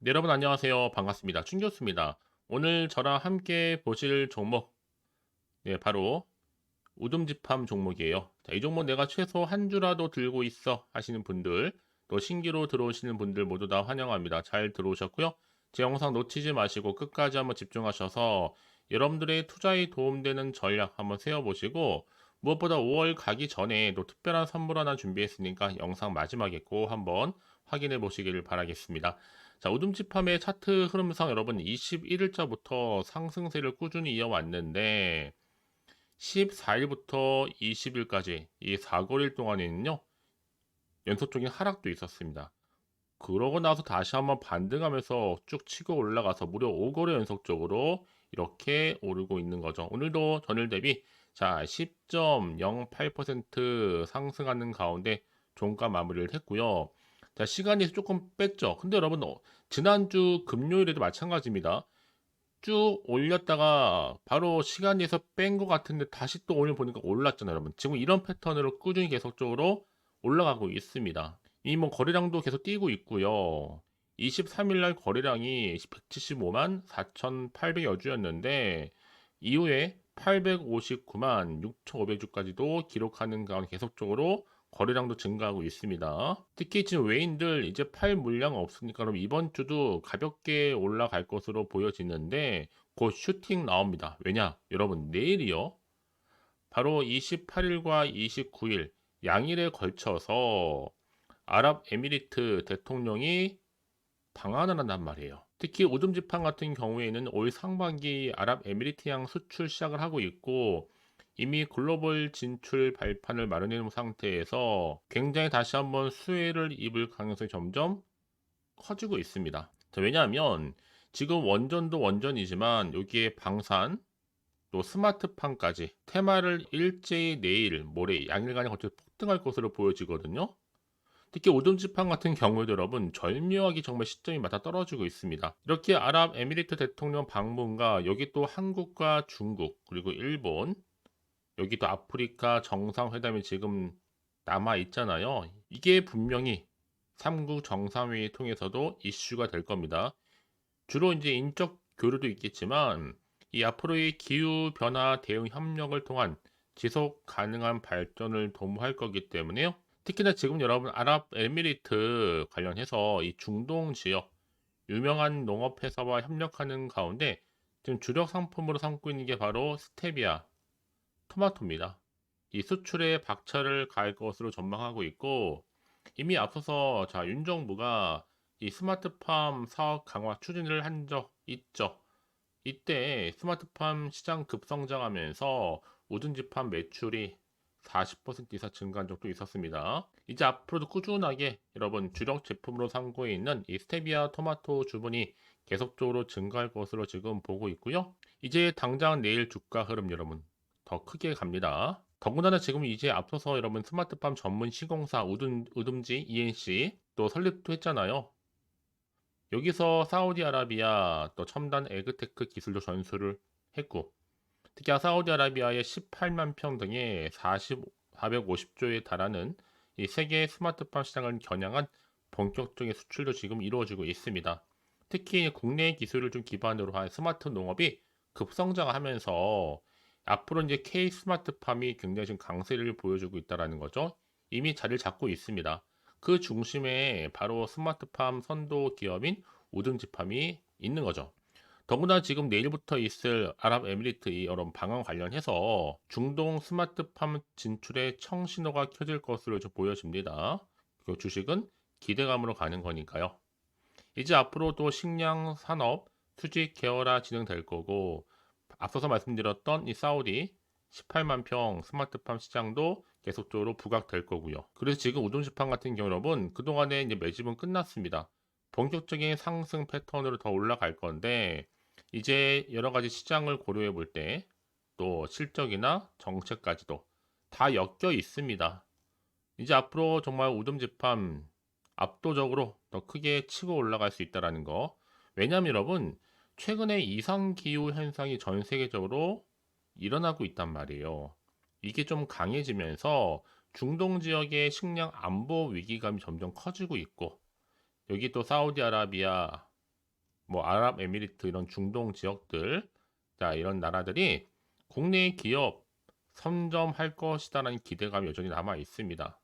네, 여러분 안녕하세요. 반갑습니다. 충교수입니다. 오늘 저랑 함께 보실 종목, 네, 바로 우듬집함 종목이에요. 자, 이 종목 내가 최소 한 주라도 들고 있어 하시는 분들, 또 신기로 들어오시는 분들 모두 다 환영합니다. 잘 들어오셨고요. 제 영상 놓치지 마시고 끝까지 한번 집중하셔서 여러분들의 투자에 도움되는 전략 한번 세워보시고 무엇보다 5월 가기 전에 또 특별한 선물 하나 준비했으니까 영상 마지막에 꼭 한번 확인해 보시기를 바라겠습니다. 자, 우듬집함의 차트 흐름상 여러분 21일자부터 상승세를 꾸준히 이어왔는데 14일부터 20일까지 이 4거일 동안에는요 연속적인 하락도 있었습니다. 그러고 나서 다시 한번 반등하면서 쭉 치고 올라가서 무려 5거래 연속적으로 이렇게 오르고 있는 거죠. 오늘도 전일 대비 자 10.08% 상승하는 가운데 종가 마무리를 했고요. 자 시간이 조금 뺐죠. 근데 여러분 어, 지난주 금요일에도 마찬가지입니다. 쭉 올렸다가 바로 시간에서 뺀 것 같은데 다시 또 오늘 보니까 올랐잖아요, 여러분. 지금 이런 패턴으로 꾸준히 계속적으로 올라가고 있습니다. 이 뭐 거래량도 계속 뛰고 있고요. 23일 날 거래량이 175만 4,800여 주였는데 이후에 859만 6,500주까지도 기록하는 가운데 계속적으로 거래량도 증가하고 있습니다. 특히 지금 외인들 이제 팔 물량 없으니까 그럼 이번 주도 가볍게 올라갈 것으로 보여지는데 곧 슈팅 나옵니다. 왜냐? 여러분 내일이요. 바로 28일과 29일 양일에 걸쳐서 아랍에미리트 대통령이 방한을 한단 말이에요. 특히 오줌 지판 같은 경우에는 올 상반기 아랍에미리트양 수출 시작을 하고 있고 이미 글로벌 진출 발판을 마련해 놓은 상태에서 굉장히 다시 한번 수혜를 입을 가능성이 점점 커지고 있습니다. 자, 왜냐하면 지금 원전도 원전이지만 여기에 방산 또 스마트팜까지 테마를 일제히 내일 모레 양일간에 걸쳐 폭등할 것으로 보여지거든요. 특히 오존지판 같은 경우에도 여러분 절묘하게 정말 시점이 맞아 떨어지고 있습니다. 이렇게 아랍에미리트 대통령 방문과 여기 또 한국과 중국 그리고 일본 여기도 아프리카 정상회담이 지금 남아 있잖아요. 이게 분명히 3국 정상회의 통해서도 이슈가 될 겁니다. 주로 이제 인적 교류도 있겠지만 이 앞으로의 기후 변화 대응 협력을 통한 지속 가능한 발전을 도모할 거기 때문에요. 특히나 지금 여러분 아랍에미리트 관련해서 이 중동 지역 유명한 농업 회사와 협력하는 가운데 지금 주력 상품으로 삼고 있는 게 바로 스테비아 토마토입니다. 이 수출에 박차를 가할 것으로 전망하고 있고 이미 앞서서 자, 윤 정부가 이 스마트팜 사업 강화 추진을 한 적 있죠. 이때 스마트팜 시장 급성장하면서 우든지팜 매출이 40% 이상 증가한 적도 있었습니다. 이제 앞으로도 꾸준하게 여러분 주력 제품으로 삼고 있는 이 스테비아 토마토 주문이 계속적으로 증가할 것으로 지금 보고 있고요. 이제 당장 내일 주가 흐름 여러분 더 크게 갑니다. 더군다나 지금 이제 앞서서 여러분 스마트팜 전문 시공사 우든, 우듬지 ENC 또 설립도 했잖아요. 여기서 사우디아라비아 또 첨단 에그테크 기술도 전수를 했고 특히 사우디아라비아의 18만 평 등의 40, 450조에 달하는 이 세계 스마트팜 시장을 겨냥한 본격적인 수출도 지금 이루어지고 있습니다. 특히 국내 기술을 좀 기반으로 한 스마트 농업이 급성장하면서 앞으로 이제 K 스마트팜이 굉장히 지금 강세를 보여주고 있다는 거죠. 이미 자리를 잡고 있습니다. 그 중심에 바로 스마트팜 선도 기업인 우등지팜이 있는 거죠. 더구나 지금 내일부터 있을 아랍에미리트 이 여러 방안 관련해서 중동 스마트팜 진출에 청신호가 켜질 것으로 좀 보여집니다. 그 주식은 기대감으로 가는 거니까요. 이제 앞으로 도 식량 산업 수직 계열화 진행될 거고 앞서서 말씀드렸던 이 사우디 18만 평 스마트팜 시장도 계속적으로 부각될 거고요. 그래서 지금 우동시판 같은 경우 여러분 그동안에 이제 매집은 끝났습니다. 본격적인 상승 패턴으로 더 올라갈 건데 이제 여러 가지 시장을 고려해 볼 때 또 실적이나 정책까지도 다 엮여 있습니다. 이제 앞으로 정말 우dum지팜 압도적으로 더 크게 치고 올라갈 수 있다는 거. 왜냐하면 여러분 최근에 이상 기후 현상이 전 세계적으로 일어나고 있단 말이에요. 이게 좀 강해지면서 중동 지역의 식량 안보 위기감이 점점 커지고 있고 여기 또 사우디아라비아 뭐 아랍에미리트 이런 중동 지역들, 자 이런 나라들이 국내 기업 선점할 것이다라는 기대감이 여전히 남아 있습니다.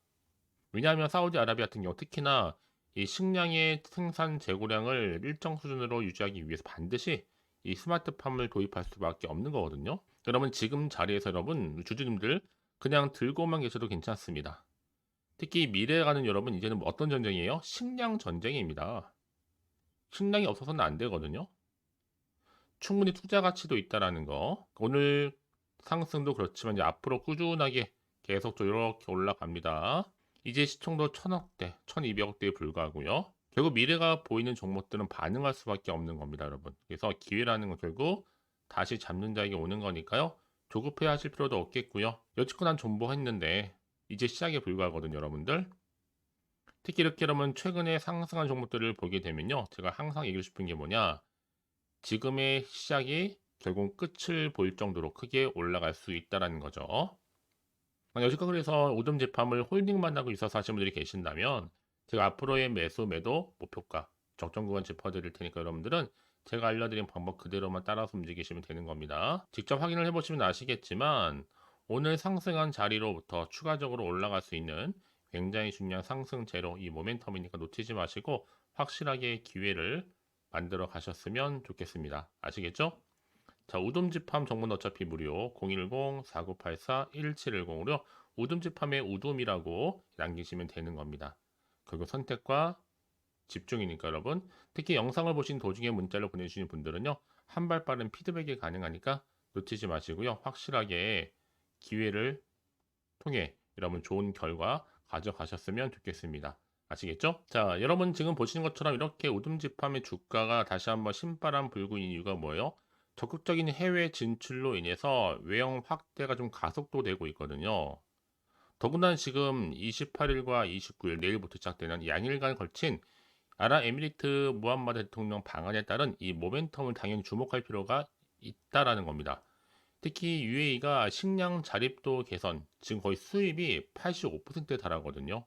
왜냐하면 사우디아라비아 같은 경우 특히나 이 식량의 생산 재고량을 일정 수준으로 유지하기 위해서 반드시 이 스마트팜을 도입할 수밖에 없는 거거든요. 여러분 지금 자리에서 여러분 주주님들 그냥 들고만 계셔도 괜찮습니다. 특히 미래에 가는 여러분 이제는 뭐 어떤 전쟁이에요? 식량 전쟁입니다. 식량이 없어서는 안 되거든요. 충분히 투자 가치도 있다라는 거. 오늘 상승도 그렇지만 이제 앞으로 꾸준하게 계속 이렇게 올라갑니다. 이제 시총도 1000억대, 1200억대에 불과하고요. 결국 미래가 보이는 종목들은 반응할 수밖에 없는 겁니다, 여러분. 그래서 기회라는 건 결국 다시 잡는 자에게 오는 거니까요. 조급해 하실 필요도 없겠고요. 여지껏 난 존버했는데 이제 시작에 불과하거든요, 여러분들. 특히 이렇게 여러분 최근에 상승한 종목들을 보게 되면요. 제가 항상 얘기하고 싶은 게 뭐냐. 지금의 시작이 결국 끝을 볼 정도로 크게 올라갈 수 있다라는 거죠. 여지껏 그래서 오점 재팜을 홀딩만 하고 있어서 하시는 분들이 계신다면 제가 앞으로의 매수 매도 목표가 적정 구간 짚어드릴 테니까 여러분들은 제가 알려드린 방법 그대로만 따라서 움직이시면 되는 겁니다. 직접 확인을 해보시면 아시겠지만 오늘 상승한 자리로부터 추가적으로 올라갈 수 있는 굉장히 중요한 상승 제로 이 모멘텀이니까 놓치지 마시고 확실하게 기회를 만들어 가셨으면 좋겠습니다. 아시겠죠? 자, 우둠집함 정보는 어차피 무료 010-4984-1710으로 우둠집함의 우둠이라고 남기시면 되는 겁니다. 결국 선택과 집중이니까 여러분 특히 영상을 보신 도중에 문자를 보내주시는 분들은요 한 발 빠른 피드백이 가능하니까 놓치지 마시고요 확실하게 기회를 통해 여러분 좋은 결과 가져가셨으면 좋겠습니다 아시겠죠? 자 여러분 지금 보시는 것처럼 이렇게 우둠집함의 주가가 다시 한번 신바람 불고 있는 이유가 뭐예요? 적극적인 해외 진출로 인해서 외형 확대가 좀 가속도 되고 있거든요 더군다나 지금 28일과 29일 내일부터 시작되는 양일간 걸친 아랍에미리트 무함마드 대통령 방안에 따른 이 모멘텀을 당연히 주목할 필요가 있다라는 겁니다. 특히 UAE가 식량 자립도 개선, 지금 거의 수입이 85%에 달하거든요.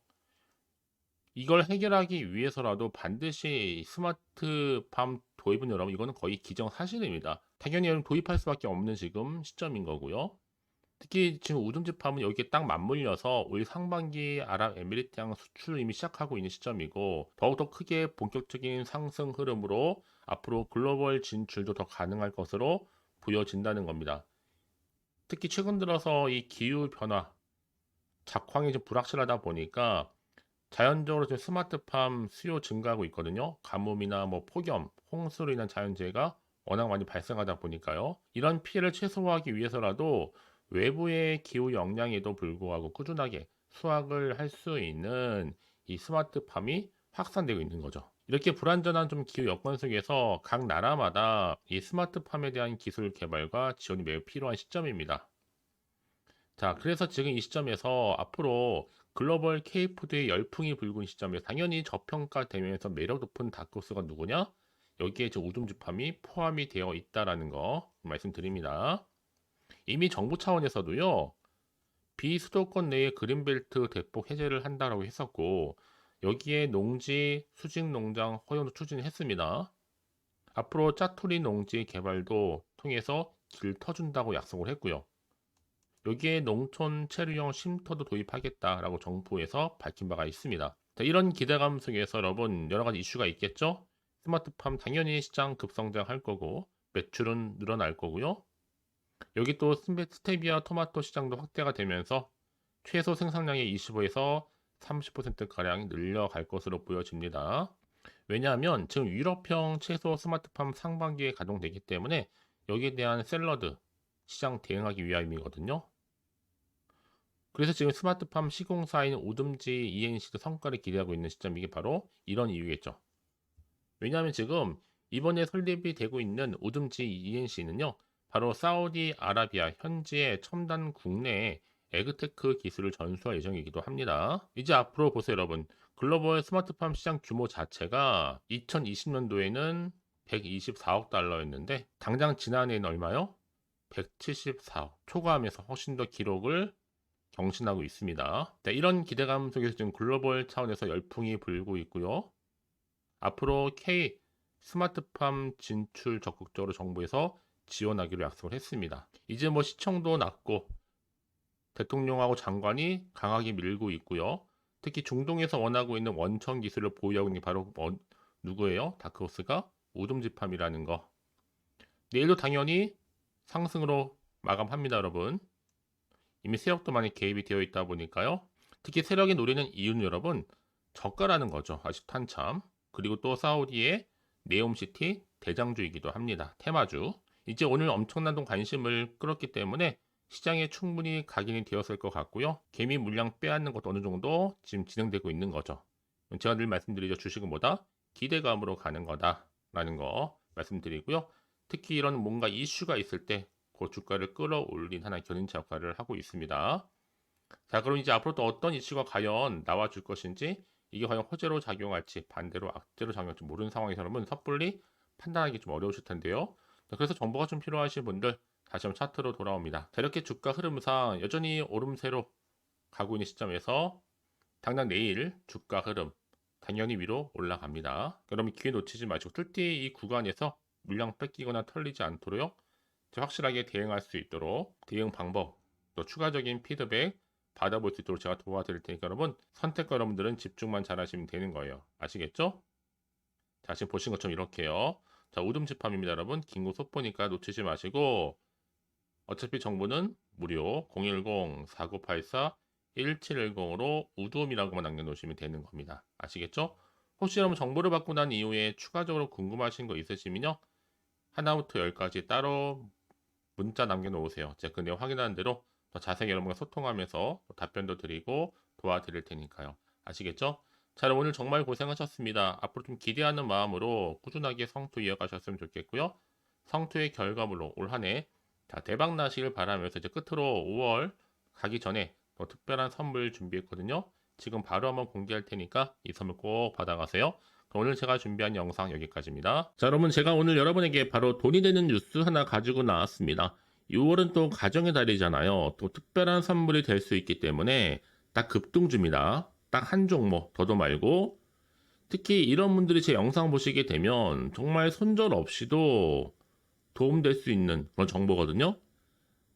이걸 해결하기 위해서라도 반드시 스마트팜 도입은 여러분 이거는 거의 기정사실입니다. 당연히 도입할 수밖에 없는 지금 시점인 거고요. 특히 지금 우등집함은 여기에 딱 맞물려서 올 상반기 아랍에미리트양 수출을 이미 시작하고 있는 시점이고 더욱더 크게 본격적인 상승 흐름으로 앞으로 글로벌 진출도 더 가능할 것으로 보여진다는 겁니다. 특히 최근 들어서 이 기후 변화 작황이 좀 불확실하다 보니까 자연적으로 지금 스마트팜 수요 증가하고 있거든요. 가뭄이나 뭐 폭염, 홍수로 인한 자연재해가 워낙 많이 발생하다 보니까요. 이런 피해를 최소화하기 위해서라도 외부의 기후 영향에도 불구하고 꾸준하게 수확을 할 수 있는 이 스마트팜이 확산되고 있는 거죠. 이렇게 불안전한 좀 기후 여건 속에서 각 나라마다 이 스마트팜에 대한 기술 개발과 지원이 매우 필요한 시점입니다. 자, 그래서 지금 이 시점에서 앞으로 글로벌 K푸드의 열풍이 불고 있는 시점에 당연히 저평가되면서 매력 높은 다크호스가 누구냐? 여기에 저 우dum주팜이 포함이 되어 있다라는 거 말씀드립니다. 이미 정부 차원에서도요. 비수도권 내의 그린벨트 대폭 해제를 한다라고 했었고 여기에 농지 수직 농장 허용도 추진했습니다. 앞으로 짜투리 농지 개발도 통해서 길 터준다고 약속을 했고요. 여기에 농촌 체류형 쉼터도 도입하겠다라고 정부에서 밝힌 바가 있습니다. 자, 이런 기대감 속에서 여러분 여러 가지 이슈가 있겠죠? 스마트팜 당연히 시장 급성장할 거고 매출은 늘어날 거고요. 여기 또 스테비아 토마토 시장도 확대가 되면서 최소 생산량의 25에서 30%가량 늘려갈 것으로 보여집니다. 왜냐하면 지금 유럽형 채소 스마트팜 상반기에 가동되기 때문에 여기에 대한 샐러드 시장 대응하기 위함이거든요. 그래서 지금 스마트팜 시공사인 오듬지 ENC도 성과를 기대하고 있는 시점 이게 바로 이런 이유겠죠. 왜냐하면 지금 이번에 설립이 되고 있는 오듬지 ENC는요. 바로 사우디아라비아 현지의 첨단 국내 에그테크 기술을 전수할 예정이기도 합니다. 이제 앞으로 보세요, 여러분. 글로벌 스마트팜 시장 규모 자체가 2020년도에는 124억 달러였는데 당장 지난해에는 얼마요? 174억 초과하면서 훨씬 더 기록을 경신하고 있습니다. 네, 이런 기대감 속에서 지금 글로벌 차원에서 열풍이 불고 있고요. 앞으로 K 스마트팜 진출 적극적으로 정부에서 지원하기로 약속을 했습니다. 이제 뭐 시청도 낮고 대통령하고 장관이 강하게 밀고 있고요. 특히 중동에서 원하고 있는 원천 기술을 보유하고 있는 게 바로 뭐 누구예요? 다크호스가 우둠지팜이라는 거. 내일도 당연히 상승으로 마감합니다, 여러분. 이미 세력도 많이 개입이 되어 있다 보니까요. 특히 세력이 노리는 이유는 여러분 저가라는 거죠. 아직도 한참. 그리고 또 사우디의 네옴시티 대장주이기도 합니다. 테마주. 이제 오늘 엄청난 돈 관심을 끌었기 때문에 시장에 충분히 각인이 되었을 것 같고요. 개미 물량 빼앗는 것도 어느 정도 지금 진행되고 있는 거죠. 제가 늘 말씀드리죠. 주식은 뭐다? 기대감으로 가는 거다라는 거 말씀드리고요. 특히 이런 뭔가 이슈가 있을 때 그 주가를 끌어올린 하나의 견인차 역할을 하고 있습니다. 자, 그럼 이제 앞으로 또 어떤 이슈가 과연 나와줄 것인지 이게 과연 호재로 작용할지 반대로 악재로 작용할지 모르는 상황에서 여러분 섣불리 판단하기 좀 어려우실 텐데요. 자, 그래서 정보가 좀 필요하신 분들 다시 한번 차트로 돌아옵니다. 자, 이렇게 주가 흐름상 여전히 오름세로 가고 있는 시점에서 당장 내일 주가 흐름 당연히 위로 올라갑니다. 여러분 기회 놓치지 마시고 특히 이 구간에서 물량 뺏기거나 털리지 않도록 확실하게 대응할 수 있도록 대응 방법 또 추가적인 피드백 받아볼 수 있도록 제가 도와드릴 테니까 여러분 선택과 여러분들은 집중만 잘 하시면 되는 거예요. 아시겠죠? 자 지금 보신 것처럼 이렇게요. 자 우둠집함입니다 여러분. 긴 거 속보니까 놓치지 마시고 어차피 정보는 무료 010-4984-1710으로 우둠이라고만 남겨놓으시면 되는 겁니다. 아시겠죠? 혹시 여러분 정보를 받고 난 이후에 추가적으로 궁금하신 거 있으시면요. 하나부터 열까지 따로 문자 남겨놓으세요. 제가 그 내용 확인하는 대로 더 자세히 여러분과 소통하면서 답변도 드리고 도와드릴 테니까요. 아시겠죠? 자, 오늘 정말 고생하셨습니다. 앞으로 좀 기대하는 마음으로 꾸준하게 성투 이어가셨으면 좋겠고요. 성투의 결과물로 올 한해 대박 나시길 바라면서 이제 끝으로 5월 가기 전에 더 특별한 선물 준비했거든요. 지금 바로 한번 공개할 테니까 이 선물 꼭 받아가세요. 오늘 제가 준비한 영상 여기까지입니다. 자, 여러분 제가 오늘 여러분에게 바로 돈이 되는 뉴스 하나 가지고 나왔습니다. 6월은 또 가정의 달이잖아요. 또 특별한 선물이 될 수 있기 때문에 딱 급등주입니다. 딱 한 종목 더도 말고 특히 이런 분들이 제 영상 보시게 되면 정말 손절 없이도 도움될 수 있는 그런 정보거든요.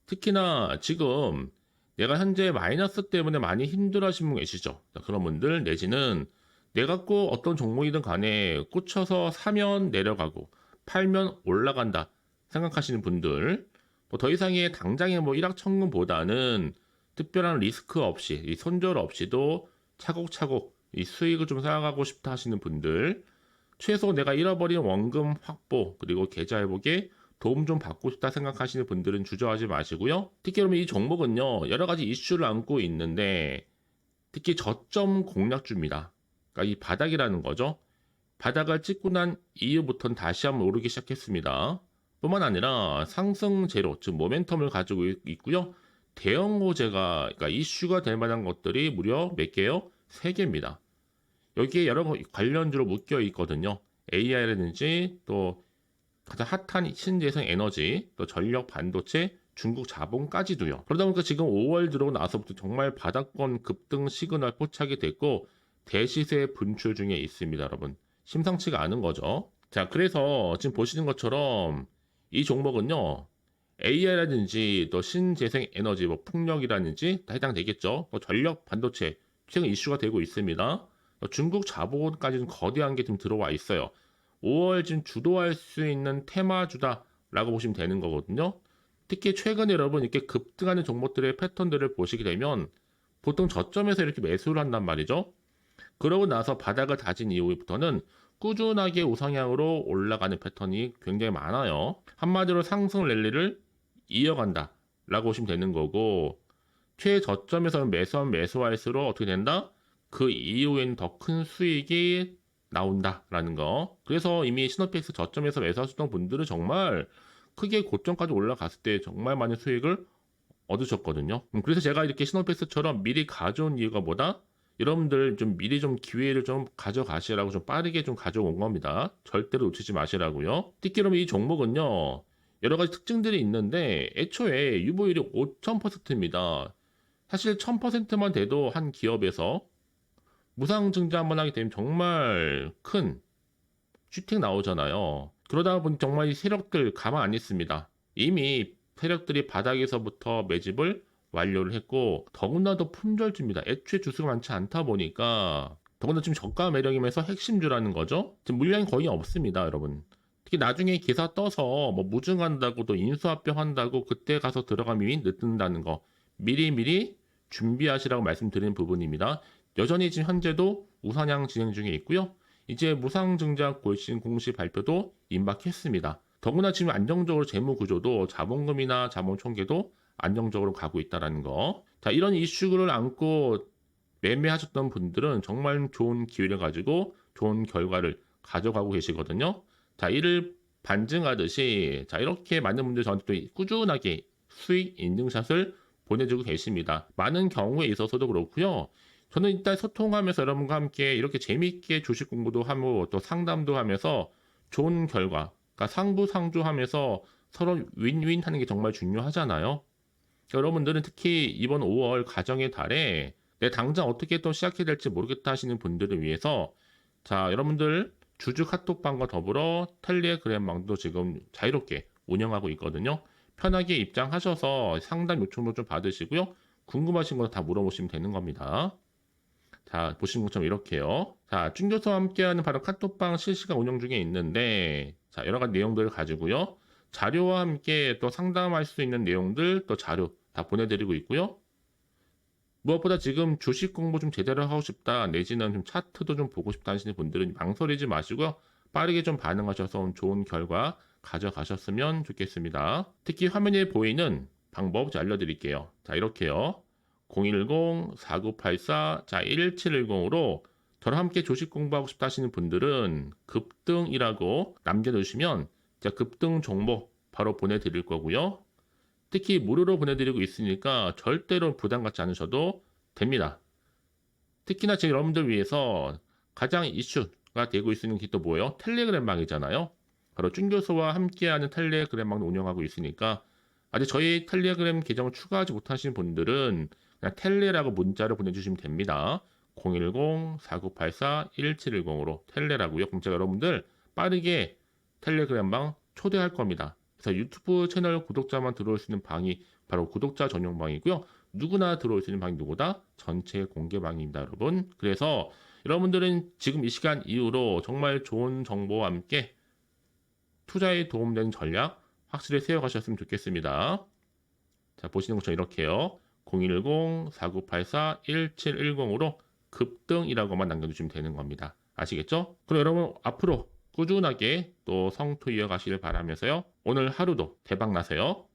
특히나 지금 내가 현재 마이너스 때문에 많이 힘들어 하시는 분 계시죠. 그런 분들 내지는 내가 꼭 어떤 종목이든 간에 꽂혀서 사면 내려가고 팔면 올라간다 생각하시는 분들 뭐 더 이상의 당장의 뭐 일확천금보다는 특별한 리스크 없이 이 손절 없이도 차곡차곡 이 수익을 좀 쌓아가고 싶다 하시는 분들 최소 내가 잃어버린 원금 확보 그리고 계좌 회복에 도움 좀 받고 싶다 생각하시는 분들은 주저하지 마시고요. 특히 그러면 이 종목은요 여러 가지 이슈를 안고 있는데 특히 저점 공략주입니다. 그러니까 이 바닥이라는 거죠. 바닥을 찍고 난 이후부터는 다시 한번 오르기 시작했습니다. 뿐만 아니라 상승 제로, 즉 모멘텀을 가지고 있고요. 대형 호재가 그러니까 이슈가 될 만한 것들이 무려 몇 개요? 세 개입니다. 여기에 여러 관련주로 묶여 있거든요. AI라든지 또 가장 핫한 신재생 에너지, 또 전력 반도체, 중국 자본까지도요. 그러다 보니까 지금 5월 들어오고 나서부터 정말 바닥권 급등 시그널 포착이 됐고 대시세 분출 중에 있습니다, 여러분. 심상치가 않은 거죠. 자, 그래서 지금 보시는 것처럼 이 종목은요. AI라든지 또 신재생 에너지, 뭐 풍력이라든지 다 해당되겠죠. 뭐 전력 반도체 최근 이슈가 되고 있습니다. 중국 자본까지는 거대한 게 좀 들어와 있어요. 5월 지금 주도할 수 있는 테마주다라고 보시면 되는 거거든요. 특히 최근에 여러분 이렇게 급등하는 종목들의 패턴들을 보시게 되면 보통 저점에서 이렇게 매수를 한단 말이죠. 그러고 나서 바닥을 다진 이후부터는 꾸준하게 우상향으로 올라가는 패턴이 굉장히 많아요. 한마디로 상승 랠리를 이어간다 라고 보시면 되는 거고 최저점에서는 매수하면 매수할수록 어떻게 된다? 그 이후에는 더큰 수익이 나온다라는 거. 그래서 이미 시노펙스 저점에서 매수하셨던 분들은 정말 크게 고점까지 올라갔을 때 정말 많은 수익을 얻으셨거든요. 음, 그래서 제가 이렇게 시노펙스처럼 미리 가져온 이유가 뭐다? 여러분들 좀 미리 좀 기회를 좀 가져가시라고 좀 빠르게 좀 가져온 겁니다. 절대로 놓치지 마시라고요. 그럼 이 종목은요. 여러 가지 특징들이 있는데 애초에 유보율이 5,000%입니다. 사실 1,000%만 돼도 한 기업에서 무상 증자 한번 하게 되면 정말 큰 슈팅 나오잖아요. 그러다 보니 정말 이 세력들 가만 안 있습니다. 이미 세력들이 바닥에서부터 매집을 완료를 했고 더군다도 품절주입니다. 애초에 주수가 많지 않다 보니까 더군다나 지금 저가 매력이면서 핵심주라는 거죠. 지금 물량이 거의 없습니다, 여러분. 특히 나중에 기사 떠서 뭐 무증한다고 또 인수합병 한다고 그때 가서 들어가면 늦는다는 거 미리 미리 준비하시라고 말씀드리는 부분입니다. 여전히 지금 현재도 우상향 진행 중에 있고요. 이제 무상증자 골신 공시 발표도 임박했습니다. 더구나 지금 안정적으로 재무 구조도 자본금이나 자본 총계도 안정적으로 가고 있다라는 거. 자, 이런 이슈를 안고 매매하셨던 분들은 정말 좋은 기회를 가지고 좋은 결과를 가져가고 계시거든요. 자, 이를 반증하듯이 자, 이렇게 많은 분들이 저한테 또 꾸준하게 수익 인증샷을 보내주고 계십니다. 많은 경우에 있어서도 그렇고요. 저는 일단 소통하면서 여러분과 함께 이렇게 재미있게 주식 공부도 하고 또 상담도 하면서 좋은 결과, 그러니까 상부상조하면서 서로 윈윈 하는 게 정말 중요하잖아요. 여러분들은 특히 이번 5월 가정의 달에 내 당장 어떻게 또 시작해야 될지 모르겠다 하시는 분들을 위해서 자, 여러분들 주주 카톡방과 더불어 텔레그램방도 지금 자유롭게 운영하고 있거든요. 편하게 입장하셔서 상담 요청도 좀 받으시고요. 궁금하신 거 다 물어보시면 되는 겁니다. 자, 보시는 것처럼 이렇게요. 자, 준교수와 함께하는 바로 카톡방 실시간 운영 중에 있는데, 자, 여러 가지 내용들을 가지고요. 자료와 함께 또 상담할 수 있는 내용들, 또 자료 다 보내드리고 있고요. 무엇보다 지금 주식 공부 좀 제대로 하고 싶다, 내지는 좀 차트도 좀 보고 싶다 하시는 분들은 망설이지 마시고요. 빠르게 좀 반응하셔서 좋은 결과 가져가셨으면 좋겠습니다. 특히 화면에 보이는 방법 알려드릴게요. 자, 이렇게요. 010-4984, 자, 1710으로 저랑 함께 조식 공부하고 싶다 하시는 분들은 급등이라고 남겨두시면 자, 급등 정보 바로 보내드릴 거고요. 특히 무료로 보내드리고 있으니까 절대로 부담 갖지 않으셔도 됩니다. 특히나 지금 여러분들 위해서 가장 이슈가 되고 있는 게 또 뭐예요? 텔레그램 방이잖아요. 바로 준 교수와 함께하는 텔레그램 방을 운영하고 있으니까 아직 저희 텔레그램 계정을 추가하지 못하신 분들은 그냥 텔레라고 문자를 보내주시면 됩니다. 010-4984-1710으로 텔레라고요. 그럼 제가 여러분들 빠르게 텔레그램방 초대할 겁니다. 그래서 유튜브 채널 구독자만 들어올 수 있는 방이 바로 구독자 전용 방이고요. 누구나 들어올 수 있는 방이 누구다? 전체 공개 방입니다, 여러분. 그래서 여러분들은 지금 이 시간 이후로 정말 좋은 정보와 함께 투자에 도움되는 전략 확실히 세워가셨으면 좋겠습니다. 자, 보시는 것처럼 이렇게요. 010-4984-1710으로 급등이라고만 남겨주시면 되는 겁니다. 아시겠죠? 그럼 여러분 앞으로 꾸준하게 또 성투 이어가시길 바라면서요. 오늘 하루도 대박 나세요.